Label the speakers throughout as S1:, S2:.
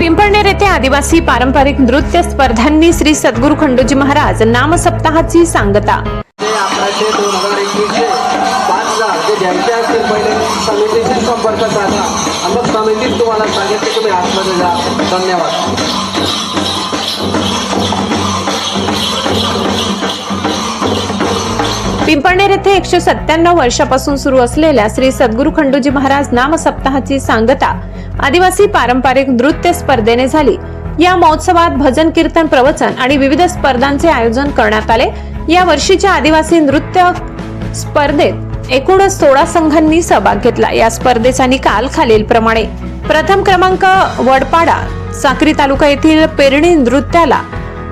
S1: पिंपळनेर येथे आदिवासी पारंपरिक नृत्य स्पर्धांनी श्री सद्गुरू खंडोजी महाराज नाम सप्ताहाची सांगता.
S2: ते अकराशे दोन हजार एकवीसशे पाच हजार जे घ्यायचे असतील पहिले समितीशी संपर्क साधा. आणि मग समितीत तुम्हाला सांगितले तुम्ही आतमध्ये जा. धन्यवाद.
S1: पिंपळनेर येथे एकशे सत्त्याण्णव वर्षापासून सुरू असलेल्या श्री सद्गुरू खंडोजी महाराज नाम सप्ताहाची सांगता. आदिवासी पारंपरिक नृत्य स्पर्धेने झाली. या महोत्सवात भजन कीर्तन प्रवचन आणि विविध स्पर्धांचे आयोजन करण्यात आले. या वर्षीच्या आदिवासी नृत्य स्पर्धेत एकूणच सोळा संघांनी सहभाग घेतला. या स्पर्धेचा निकाल खालीलप्रमाणे प्रथम क्रमांक वडपाडा साक्री तालुका येथील पेरणी नृत्याला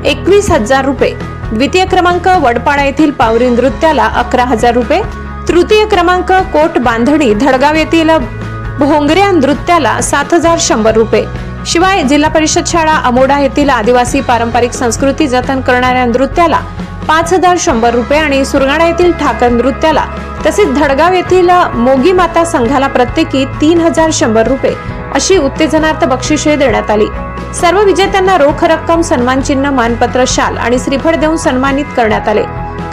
S1: एकवीस हजार रुपये. द्वितीय क्रमांक वडपाडा येथील पावरी नृत्याला अकरा हजार रुपये. तृतीय क्रमांक कोट बांधणी धडगाव येथील भोंगऱ्या नृत्याला सात हजार शंभर रुपये. शिवाय जिल्हा परिषद शाळा अमोडा येथील आदिवासी पारंपरिक संस्कृती जतन करणाऱ्या नृत्याला पाच हजार शंभर रुपये आणि सुरगाणा येथील ठाकर नृत्याला तसेच धडगाव येथील मोगी माता संघाला प्रत्येकी तीन हजार शंभर रुपये अशी उत्तेजनार्थ बक्षिसे देण्यात आली. सर्व विजेत्यांना रोख रक्कम सन्मान चिन्ह मानपत्र शाल आणि श्रीफळ देऊन सन्मानित करण्यात आले.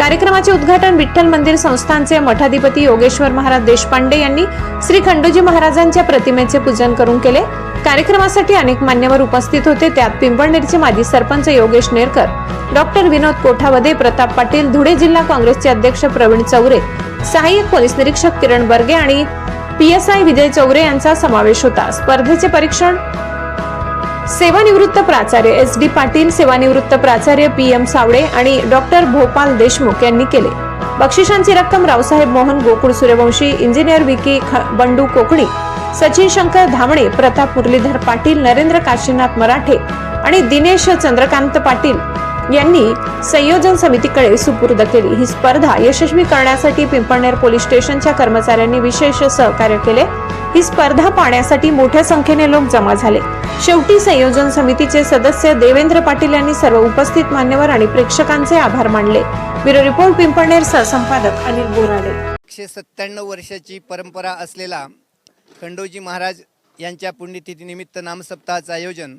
S1: कार्यक्रमाचे उद्घाटन विठ्ठल मंदिर संस्थानचे मठाधिपती योगेश्वर महाराज देशपांडे यांनी श्री खंडोजी महाराजांच्या प्रतिमेचे पूजन करून केले. कार्यक्रमासाठी अनेक मान्यवर उपस्थित होते. त्यात पिंपळनेरचे माजी सरपंच योगेश नेरकर डॉक्टर विनोद कोठावदे प्रताप पाटील धुळे जिल्हा काँग्रेसचे अध्यक्ष प्रवीण चौरे सहाय्यक पोलीस निरीक्षक किरण बर्गे आणि पीएसआय विजय चौरे यांचा समावेश होता. स्पर्धेचे परीक्षण सेवानिवृत्त प्राचार्य एस डी पाटील सेवानिवृत्त प्राचार्य पी एम सावडे आणि डॉक्टर भोपाल देशमुख यांनी केले. बक्षिसांची रक्कम रावसाहेब मोहन गोकुळ सूर्यवंशी इंजिनियर विकी ख- बंडू कोकणी सचिन शंकर धामणे प्रताप मुरलीधर पाटील नरेंद्र काशीनाथ मराठे आणि दिनेश चंद्रकांत पाटील यांनी संयोजन समितीकडे सुपूर्द केली. ही स्पर्धा यशस्वी करण्यासाठी पिंपळनेर पोलीस स्टेशनच्या कर्मचाऱ्यांनी विशेष सहकार्य केले. ही स्पर्धा पाहण्यासाठी मोठ्या संख्येने लोक जमा झाले. शेवटी संयोजन समितीचे सदस्य देवेंद्र पाटील यांनी सर्व उपस्थित मान्यवर आणि प्रेक्षकांचे आभार मानले. ब्युरो रिपोर्ट पिंपळनेर सहसंपादक अनिल बोराडे.
S3: एकशे सत्त्याण्णव वर्षाची परंपरा असलेला खंडोजी महाराज यांच्या पुण्यतिथीनिमित्त नामसप्ताहाचं आयोजन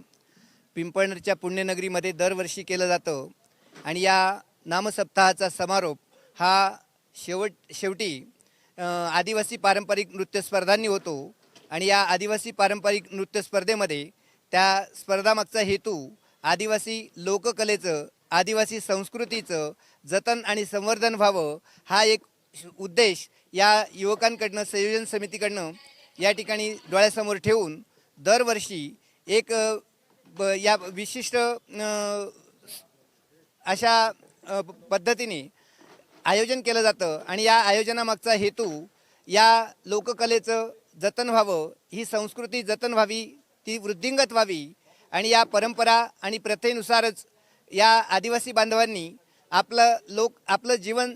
S3: पिंपळनेरच्या पुण्यनगरीमध्ये दरवर्षी केलं जातं. आणि या नामसप्ताहाचा समारोप हा शेवट शेवटी आदिवासी पारंपरिक नृत्य स्पर्धांनी होतो. आणि या आदिवासी पारंपरिक नृत्य स्पर्धेमध्ये त्या स्पर्धामागचा हेतू आदिवासी लोककलेचं आदिवासी संस्कृतीचं जतन आणि संवर्धन व्हावं हा एक उद्देश या युवकांकडनं संयोजन समितीकडनं या ठिकाणी डोळ्यासमोर ठेवून दरवर्षी एक ब या विशिष्ट अशा पद्धतीने आयोजन केलं जातं आणि या आयोजनामागचा हेतू या लोककलेचं जतन व्हावं ही संस्कृती जतन व्हावी ती वृद्धिंगत व्हावी आणि या परंपरा आणि प्रथेनुसारच या आदिवासी बांधवांनी आपलं लोक आपलं जीवन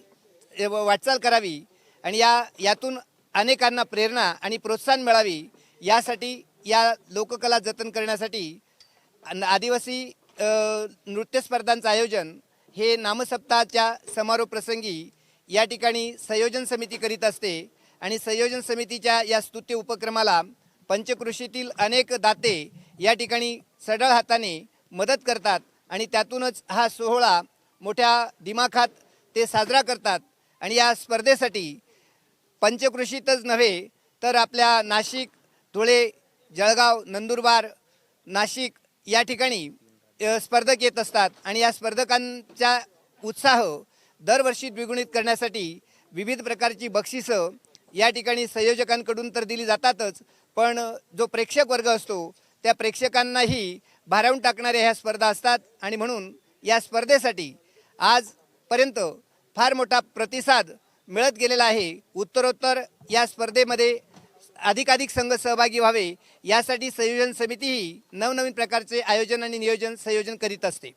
S3: वाटचाल करावी आणि या यातून अनेकांना प्रेरणा आणि प्रोत्साहन मिळावी यासाठी या लोककला जतन करण्यासाठी आदिवासी नृत्यस्पर्धांचं नृत्य स्पर्धांचं आयोजन हे नामसप्ताहाच्या समारोप प्रसंगी या ठिकाणी संयोजन समिती करीत असते. आणि संयोजन समितीच्या या स्तुत्य उपक्रमाला पंचकृषीतील अनेक दाते या ठिकाणी सढळ हाताने मदत करतात आणि त्यातूनच हा सोहळा मोठ्या दिमाखात ते साजरा करतात. आणि या स्पर्धेसाठी पंचकृषीतच नव्हे तर आपल्या नाशिक धुळे जळगाव नंदुरबार नाशिक या ठिकाणी स्पर्धक येत असतात आणि या स्पर्धकांचा उत्साह दरवर्षी द्विगुणित करण्यासाठी विविध प्रकारची बक्षिसं या ठिकाणी संयोजकांकडून तर दिली जातातच पण जो प्रेक्षक वर्ग असतो त्या प्रेक्षकांनाही भारावून टाकणाऱ्या ह्या स्पर्धा असतात आणि म्हणून या स्पर्धेसाठी आजपर्यंत फार मोठा प्रतिसाद मिळत गेलेला आहे. उत्तरोत्तर या स्पर्धेमध्ये अधिकाधिक संघ सहभागी व्हावे यासाठी संयोजन समितीही नवनवीन प्रकारचे आयोजन आणि नियोजन संयोजन करीत असते.